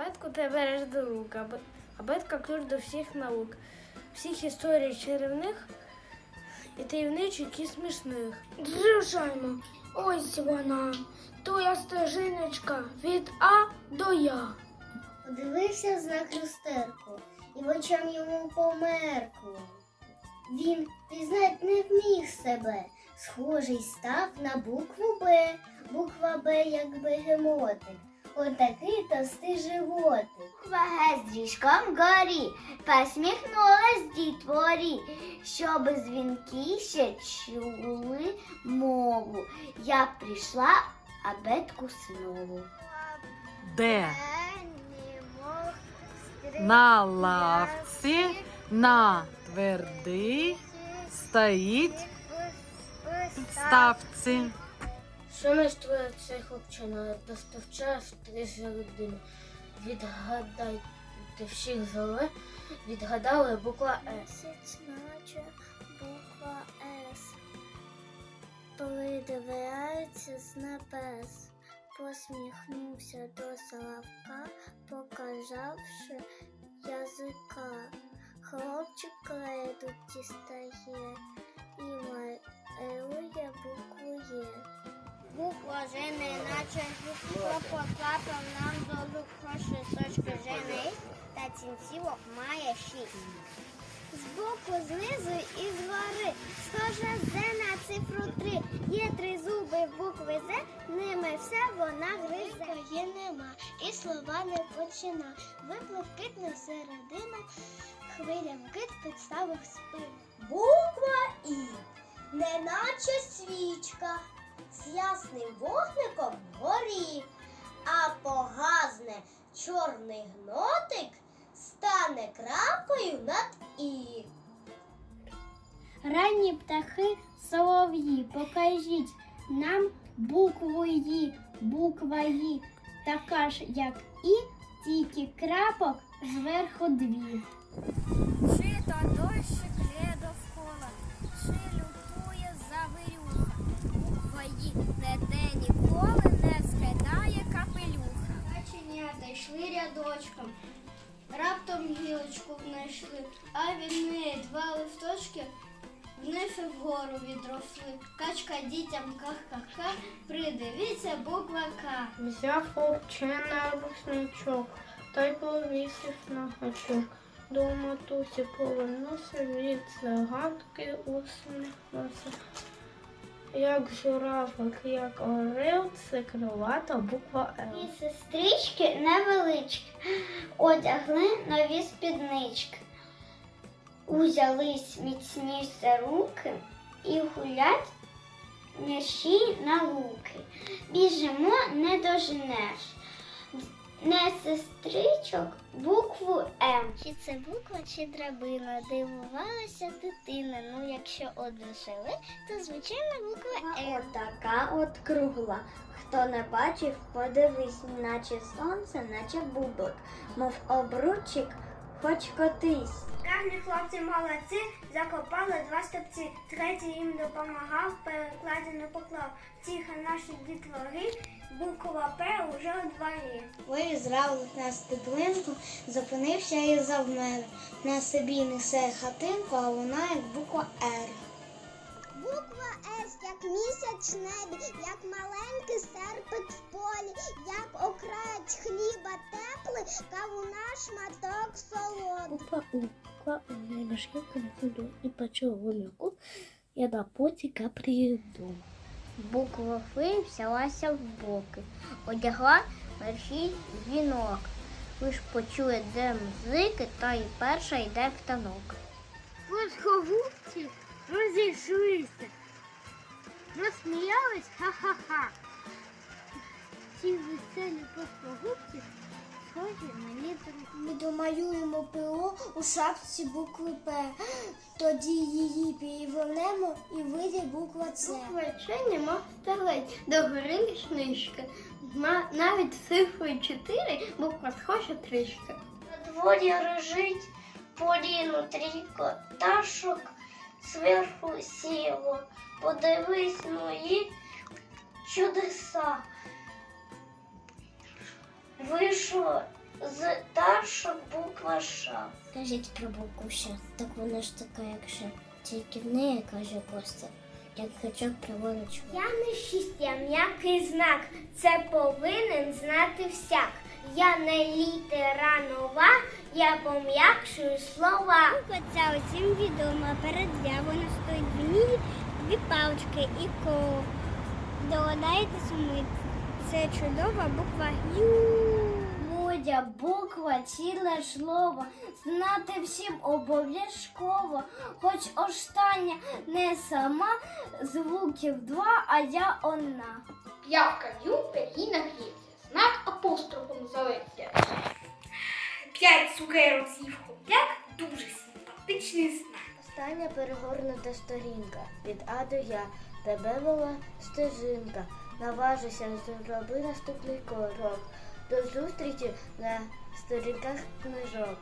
Абетку ти береш до рук, абетка ключ до всіх наук, всіх історій чарівних і таємничих і смішних. Звичайно, ось вона, твоя стежиночка від А до Я. Подивився знак люстерку, і в очам йому померкло. Він пізнать не вміг себе, схожий став на букву Б. Буква Б, як бегемотик. Отакий товстий животик. Г з ріжком горі, посміхнулась дітворі, щоб дзвінки ще чули мову. Я прийшла абетку знову. Де на лавці на твердий стоїть ставці. Що наш твоя цей хлопчина достав час три середини. Відгадайте всіх золе, відгадали буква. Місяць, наче буква С. Придивляється з небес, посміхнувся до Славка, показавши Буква Ж не наче хто потрапив нам до рук гроші точки жени та цінцівок має шість. Збоку, знизу і згори, схожа З на цифру три. Є три зуби букви З, ними все вона гризе. Є нема, і слова не почина. Виплив кит на середину, хвилям кит підставив спину. Буква І, неначе свічка, з ясним вогником вгорі, а погазне чорний гнотик стане крапкою над і. Ранні птахи солов'ї, покажіть нам букву «Ї», буква «Ї», така ж, як і, тільки крапок зверху дві. Чи то дощик «Ї» не де ніколи не скидає капелюха. Баченята йшли рядочком, раптом гілочку знайшли, а від неї два листочки вниз і вгору відросли. Качка дітям ках-ках-ка, придивіться буква К. Взяв хлопчина рушничок та й повісив на гачок. До матусі повернувся від загадки усміхнувся. Як журавлик, як орел, це крилата буква Л. І сестрички невеличкі, одягли нові спіднички. Узялись міцніше руки і гулять м'яші на луки. Біжимо не доженеш. Не сестричок, букву М. Чи це буква, чи драбина? Дивувалася дитина. Ну, якщо одрушили, то звичайно буква М. Отака от кругла. Хто не бачив, подивись, наче сонце, наче бубок, мов обручик, хоч котись. Гарні хлопці молодці, закопали два стопці. Третій їм допомагав, переклади не поклав. Тихо наші дітвори, буква П уже у дворі. Виліз равлик на стеблинку, зупинився і завмер. На собі несе хатинку, а вона як буква Р. Буква С, як місяць небі, як маленький серпик в полі, як окраєць хліба теплий, кавуна шматок солодкий. Буква У. Буква У. Я мешканка не буду і почув. Я до потіка приїду. Буква Ф взялася в боки, одягла мерщій вінок. Лиш почує, де музики, та й перша йде в танок. Плоскогубці розійшлися. Розсміялись ха-ха-ха. Ці веселі плоскогубці схожі літери. Ми домалюємо ПО у шапці букви П. Тоді її перевернемо і вийде буква С. Буква Ч нема стелець, догори книжка. Навіть цифрою 4 буква схожа трішки. На дворі лежить поліну трійко пташок зверху сіло. Подивись мої чудеса. Вийшло з старша буква Ш. Кажіть про букву «Щ». Так вона ж така, як «Ш». Тільки в неї, каже Костя, як гачок праворуч. Я не шість, я м'який знак. Це повинен знати всяк. Я не літера нова, я пом'якшую слова. Буква ця усім відома. Перед вона стоїть дві, дві палички і коло. Догадаєте сумить. Це чудова буква Ю. Мудя, буква, ціле слово, знати всім обов'язково, хоч остання не сама, звуків два, а я одна. П'явка ю, пергіна гріється, знак апострофом зоветься. П'ять цукерок з'їв хом'як, дуже симпатичний знак. Остання перегорнута сторінка від А до Я. Тебе вела стежинка. Наважися, зроби наступний крок. До зустрічі на сторінках книжок.